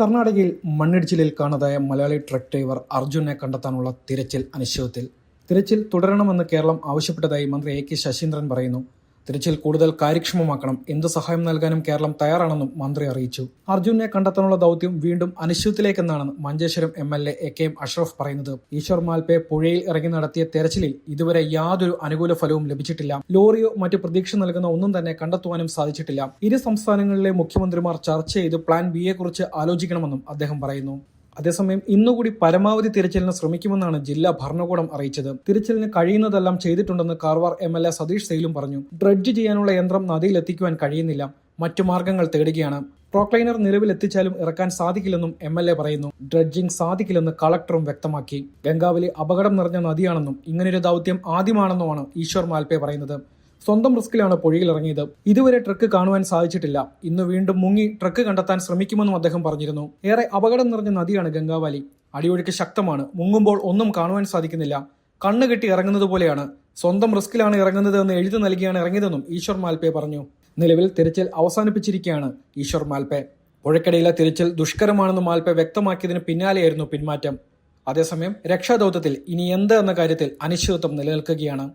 കർണാടകയിൽ മണ്ണിടിച്ചിലിൽ കാണാതായ മലയാളി ട്രക്ക് ഡ്രൈവർ അർജുനെ കണ്ടെത്താനുള്ള തിരച്ചിൽ അനിശ്ചിതത്തിൽ. തിരച്ചിൽ തുടരണമെന്ന് കേരളം ആവശ്യപ്പെട്ടതായി മന്ത്രി എ കെ ശശീന്ദ്രൻ പറയുന്നു. തിരച്ചിൽ കൂടുതൽ കാര്യക്ഷമമാക്കണം. എന്ത് സഹായം നൽകാനും കേരളം തയ്യാറാണെന്നും മന്ത്രി അറിയിച്ചു. അർജുനെ കണ്ടെത്താനുള്ള ദൗത്യം വീണ്ടും അനിശ്ചിതത്തിലേക്കെന്നാണ് Manjeshwaram M L A A K M Ashraf പറയുന്നത്. ഈശ്വർ മാൽപെ പുഴയിൽ ഇറങ്ങി നടത്തിയ തെരച്ചിലിൽ ഇതുവരെ യാതൊരു അനുകൂല ഫലവും ലഭിച്ചിട്ടില്ല. ലോറിയോ മറ്റു പ്രതീക്ഷ നൽകുന്ന ഒന്നും തന്നെ കണ്ടെത്തുവാനും സാധിച്ചിട്ടില്ല. ഇരു സംസ്ഥാനങ്ങളിലെ മുഖ്യമന്ത്രിമാർ ചർച്ച ചെയ്ത് പ്ലാൻ ബിയെക്കുറിച്ച് ആലോചിക്കണമെന്നും അദ്ദേഹം പറയുന്നു. അതേസമയം ഇന്നുകൂടി പരമാവധി തിരച്ചിലിന് ശ്രമിക്കുമെന്നാണ് ജില്ലാ ഭരണകൂടം അറിയിച്ചത്. തിരച്ചിലിന് കഴിയുന്നതെല്ലാം ചെയ്തിട്ടുണ്ടെന്ന് Karwar M L A Satish സെയിലും പറഞ്ഞു. ഡ്രഡ്ജ് ചെയ്യാനുള്ള യന്ത്രം നദിയിലെത്തിക്കുവാൻ കഴിയുന്നില്ല. മറ്റു മാർഗങ്ങൾ തേടുകയാണ്. പ്രോക്ലൈനർ നിലവിൽ എത്തിച്ചാലും ഇറക്കാൻ സാധിക്കില്ലെന്നും എം എൽ എ പറയുന്നു. ഡ്രഡ്ജിംഗ് സാധിക്കില്ലെന്ന് കളക്ടറും വ്യക്തമാക്കി. ഗംഗാവലി അപകടം നിറഞ്ഞ നദിയാണെന്നും ഇങ്ങനൊരു ദൗത്യം ആദ്യമാണെന്നുമാണ് ഈശ്വർ മാൽപേ പറയുന്നത്. സ്വന്തം റിസ്കിലാണ് പുഴയിലിറങ്ങിയത്. ഇതുവരെ ട്രക്ക് കാണുവാൻ സാധിച്ചിട്ടില്ല. ഇന്ന് വീണ്ടും മുങ്ങി ട്രക്ക് കണ്ടെത്താൻ ശ്രമിക്കുമെന്നും അദ്ദേഹം പറഞ്ഞിരുന്നു. ഏറെ അപകടം നിറഞ്ഞ നദിയാണ് ഗംഗാവാലി. അടിയൊഴുക്ക് ശക്തമാണ്. മുങ്ങുമ്പോൾ ഒന്നും കാണുവാൻ സാധിക്കുന്നില്ല. കണ്ണ് കെട്ടി ഇറങ്ങുന്നത് പോലെയാണ്. സ്വന്തം റിസ്കിലാണ് ഇറങ്ങുന്നത് എന്ന് എഴുതി നൽകിയാണ് ഇറങ്ങിയതെന്നും ഈശ്വർ മാൽപേ പറഞ്ഞു. നിലവിൽ തിരച്ചിൽ അവസാനിപ്പിച്ചിരിക്കുകയാണ് ഈശ്വർ മാൽപേ. പുഴക്കടയിലെ തിരച്ചിൽ ദുഷ്കരമാണെന്ന് മാൽപേ വ്യക്തമാക്കിയതിന് പിന്നാലെയായിരുന്നു പിന്മാറ്റം. അതേസമയം രക്ഷാദൌത്യത്തിൽ ഇനി എന്ത് എന്ന കാര്യത്തിൽ അനിശ്ചിതത്വം നിലനിൽക്കുകയാണ്.